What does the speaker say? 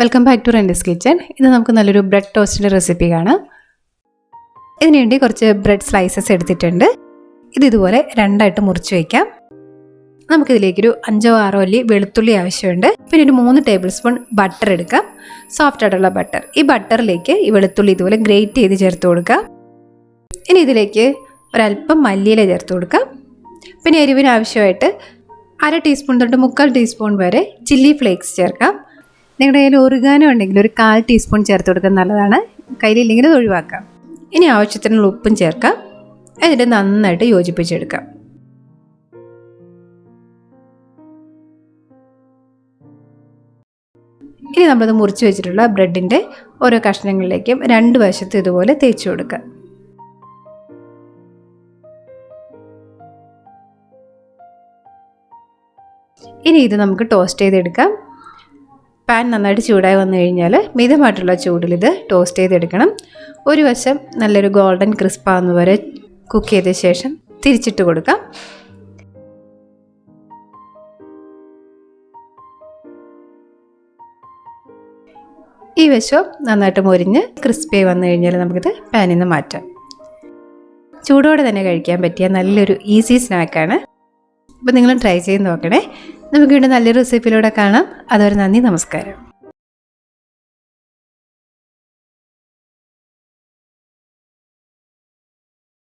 Welcome back to Rendas kitchen ഇത് നമുക്ക് നല്ലൊരു ബ്രെഡ് ടോസ്റ്റിന്റെ റെസിപ്പി കാണാം ഇതിനുവേണ്ടി കുറച്ച് ബ്രെഡ് സ്ലൈസസ് എടുത്തിട്ടുണ്ട്. ഇത് ഇതുപോലെ രണ്ടായിട്ട് മുറിച്ച് വയ്ക്കാം നമുക്കിതിലേക്കൊരു അഞ്ചോ ആറോ അല്ലി വെളുത്തുള്ളി ആവശ്യമുണ്ട്. പിന്നെ ഒരു മൂന്ന് ടേബിൾ സ്പൂൺ ബട്ടർ എടുക്കാം. സോഫ്റ്റ് ആയിട്ടുള്ള ബട്ടർ ഈ ബട്ടറിലേക്ക് ഈ വെളുത്തുള്ളി ഇതുപോലെ ഗ്രേറ്റ് ചെയ്ത് ചേർത്ത് കൊടുക്കാം. ഇനി ഇതിലേക്ക് ഒരല്പം മല്ലിയില ചേർത്ത് കൊടുക്കാം. പിന്നെ എരിവിന് ആവശ്യമായിട്ട് അര ടീസ്പൂൺ തൊട്ട് മുക്കാൽ ടീസ്പൂൺ വരെ ചില്ലി ഫ്ലേക്സ് ചേർക്കാം. നിങ്ങളുടെ കയ്യിൽ ഒറുകാനോ ഉണ്ടെങ്കിൽ ഒരു കാൽ ടീസ്പൂൺ ചേർത്ത് കൊടുക്കുന്നത് നല്ലതാണ്. കയ്യിലില്ലെങ്കിൽ അത് ഒഴിവാക്കാം. ഇനി ആവശ്യത്തിനുള്ള ഉപ്പും ചേർക്കാം. എന്നിട്ട് നന്നായിട്ട് യോജിപ്പിച്ചെടുക്കാം. ഇനി നമ്മളത് മുറിച്ച് വെച്ചിട്ടുള്ള ബ്രെഡിന്റെ ഓരോ കഷ്ണങ്ങളിലേക്കും രണ്ട് വശത്ത് ഇതുപോലെ തേച്ച് കൊടുക്കുക ഇനി ഇത് നമുക്ക് ടോസ്റ്റ് ചെയ്തെടുക്കാം. പാൻ നന്നായിട്ട് ചൂടായി വന്നു കഴിഞ്ഞാൽ മിതമായിട്ടുള്ള ചൂടിൽ ഇത് ടോസ്റ്റ് ചെയ്തെടുക്കണം. ഒരു വശം നല്ലൊരു ഗോൾഡൻ ക്രിസ്പ് ആവുന്ന വരെ കുക്ക് ചെയ്ത ശേഷം തിരിച്ചിട്ട് കൊടുക്കാം. ഈ വശം നന്നായിട്ട് മൊരിഞ്ഞ് ക്രിസ്പി വന്നു കഴിഞ്ഞാൽ നമുക്കിത് പാനിൽ നിന്ന് മാറ്റാം. ചൂടോടെ തന്നെ കഴിക്കാൻ പറ്റിയ നല്ലൊരു ഈസി സ്നാക്കാണ് അപ്പോൾ നിങ്ങളും ട്രൈ ചെയ്ത് നോക്കണേ. നമുക്ക് വീണ്ടും നല്ലൊരു റെസിപ്പിയിലൂടെ കാണാം. അതുവരെ നന്ദി നമസ്കാരം.